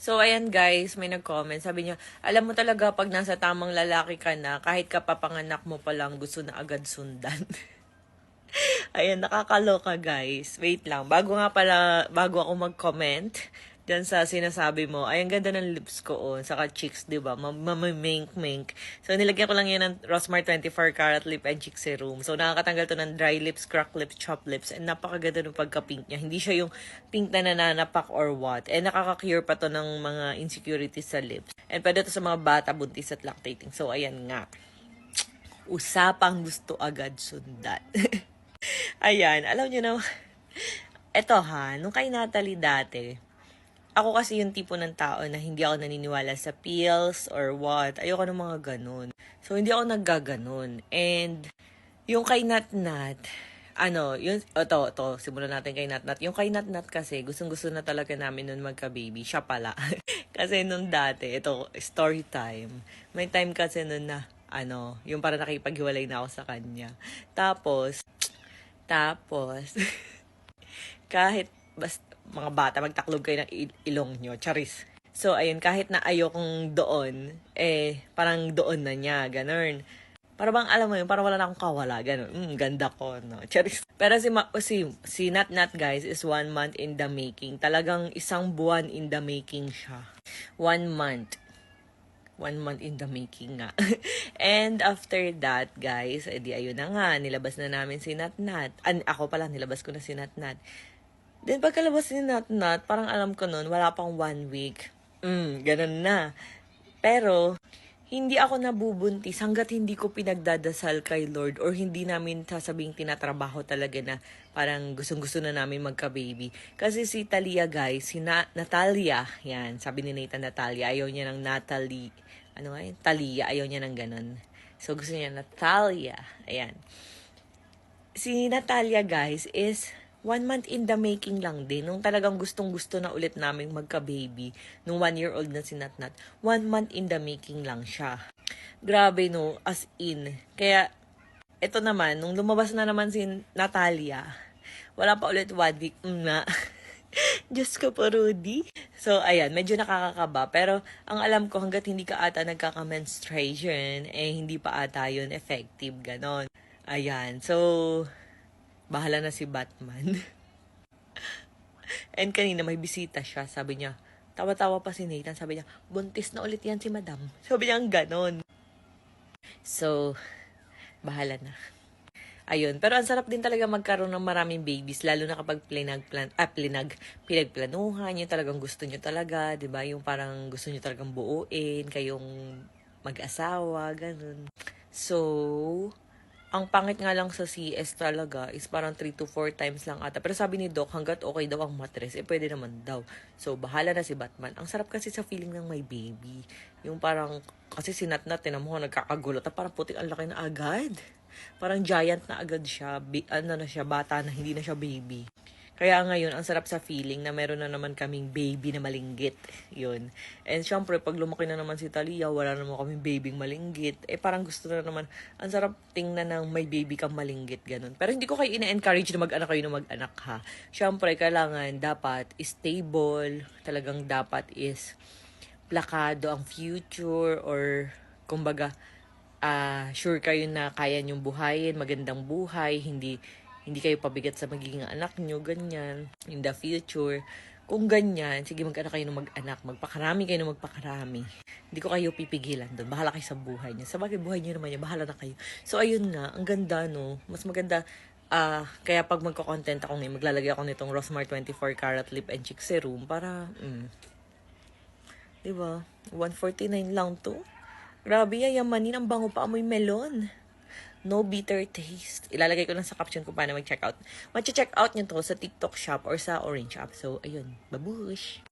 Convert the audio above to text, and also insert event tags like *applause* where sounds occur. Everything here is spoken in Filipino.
So, ayan guys, may nag-comment. Sabi niya, alam mo talaga pag nasa tamang lalaki ka na, kahit kapapanganak mo pa lang, gusto na agad sundan. *laughs* ayan, nakakaloka guys. Wait lang, bago nga pala, bago ako mag-comment, dyan sa sinasabi mo, ay, ang ganda ng lips ko, oh. Saka cheeks, di ba? Mamamink-mink. So, nilagyan ko lang yan ng Rosmar 24 Karat Lip and Cheek Serum. So, nakakatanggal to ng dry lips, crack lips, chop lips. And napakaganda ng pagka-pink niya. Hindi siya yung pink na nananapak or what. And nakaka-cure pa to ng mga insecurities sa lips. And pwede to sa mga bata, buntis at lactating. So, ayan nga. Usapang gusto agad sundan. *laughs* ayan, alam nyo na, eto ha, nung kay Natalie dati, ako kasi yung tipo ng tao na hindi ako naniniwala sa pills or what. Ayoko ng mga ganun. So, hindi ako naggaganon. And, yung kay Nat Nat, ano, yun, o to, to, simulan natin kay Nat Nat. Yung kay Nat Nat kasi, gustong gusto na talaga namin nun magka-baby. Siya pala. *laughs* kasi nung dati, ito, story time. May time kasi nun na, ano, yung para nakipaghiwalay na ako sa kanya. Tapos, tapos, *laughs* kahit basta mga bata, magtaklog kayo ng il- ilong nyo. Charis. So, ayun, kahit na ayokong doon, eh, parang doon na niya, ganun. Para bang, alam mo yun, para wala na akong kawala, ganun. Mm, ganda ko, no? Charis. Pero si, Ma- si, si Nat Nat, guys, is one month in the making. Talagang isang buwan in the making siya. One month. One month in the making nga. *laughs* And after that, guys, edi ayun na nga, nilabas na namin si Nat Nat. An ako pala, nilabas ko na si Nat Nat. Then pagkalabas ni Nat Nat, parang alam ko nun, wala pang one week. Mm, ganun na. Pero, hindi ako nabubuntis hanggat hindi ko pinagdadasal kay Lord or hindi namin sasabing tinatrabaho talaga na parang gustong-gusto na namin magka-baby. Kasi si Talia guys, si Na- Natalia, yan, sabi ni Nathan Natalia, ayaw niya ng Natalie, ano nga yun? Talia, ayaw niya ng ganun. So gusto niya Natalia, ayan. Si Natalia guys is one month in the making lang din. Nung talagang gustong-gusto na ulit namin magka-baby, nung one year old na si Natnat, one month in the making lang siya. Grabe no, as in. Kaya, ito naman, nung lumabas na naman si Natalia, wala pa ulit one week mm, na. *laughs* Diyos ko po, Rudy. So, ayan, medyo nakakakaba. Pero, ang alam ko, hanggat hindi ka ata nagkaka-menstruation, eh, hindi pa ata yun effective, ganon. Ayan, so, bahala na si Batman. *laughs* And kanina may bisita siya, sabi niya, tawa-tawa pa si Nathan, sabi niya, buntis na ulit yan si Madam. *laughs* Sabi niya, ganon. So, bahala na. Ayun, pero ang sarap din talaga magkaroon ng maraming babies, lalo na kapag pinagplan, ah, pinag, pinagplanuhan, yung talagang gusto nyo talaga, ba? Yung parang gusto nyo talagang buuin, kayong mag-asawa, ganun. So, ang pangit nga lang sa CS talaga is parang 3 to 4 times lang ata. Pero sabi ni Doc, hanggat okay daw ang matres, eh pwede naman daw. So, bahala na si Batman. Ang sarap kasi sa feeling ng may baby. Yung parang, kasi sinat na, tinan mo, nagkakagulat. Na parang putik ang laki na agad. Parang giant na agad siya. Bi- ano na siya, bata na, hindi na siya baby. Kaya ngayon, ang sarap sa feeling na meron na naman kaming baby na malinggit. Yun. And syempre, pag lumaki na naman si Talia, wala naman kaming babing malinggit. Eh, parang gusto na naman, ang sarap tingnan ng may baby kang malinggit, ganun. Pero hindi ko kayo ina-encourage na mag-anak kayo na mag-anak, ha. Syempre, kailangan dapat stable, talagang dapat is plakado ang future or kumbaga ah sure kayo na kaya niyong buhayin, magandang buhay, hindi hindi kayo pabigat sa magiging anak niyo, ganyan, in the future. Kung ganyan, sige mag-anak kayo ng mag-anak, magpakarami kayo ng magpakarami. Hindi ko kayo pipigilan doon. Bahala kayo sa buhay niyo. Sa bagay, buhay niyo naman yan, bahala na kayo. So, ayun nga, ang ganda, no? Mas maganda, ah kaya pag magko-content ako ngayon, maglalagay ako nitong Rosmar 24 Karat Lip and Cheek Serum para, mm, Di ba? 149 lang to. Grabe, yayamanin. Ang bango pa amoy melon. No bitter taste. Ilalagay ko lang sa caption kung paano mag-check out. Mag-check out nyo to sa TikTok shop or sa Orange app. So, ayun. Babush!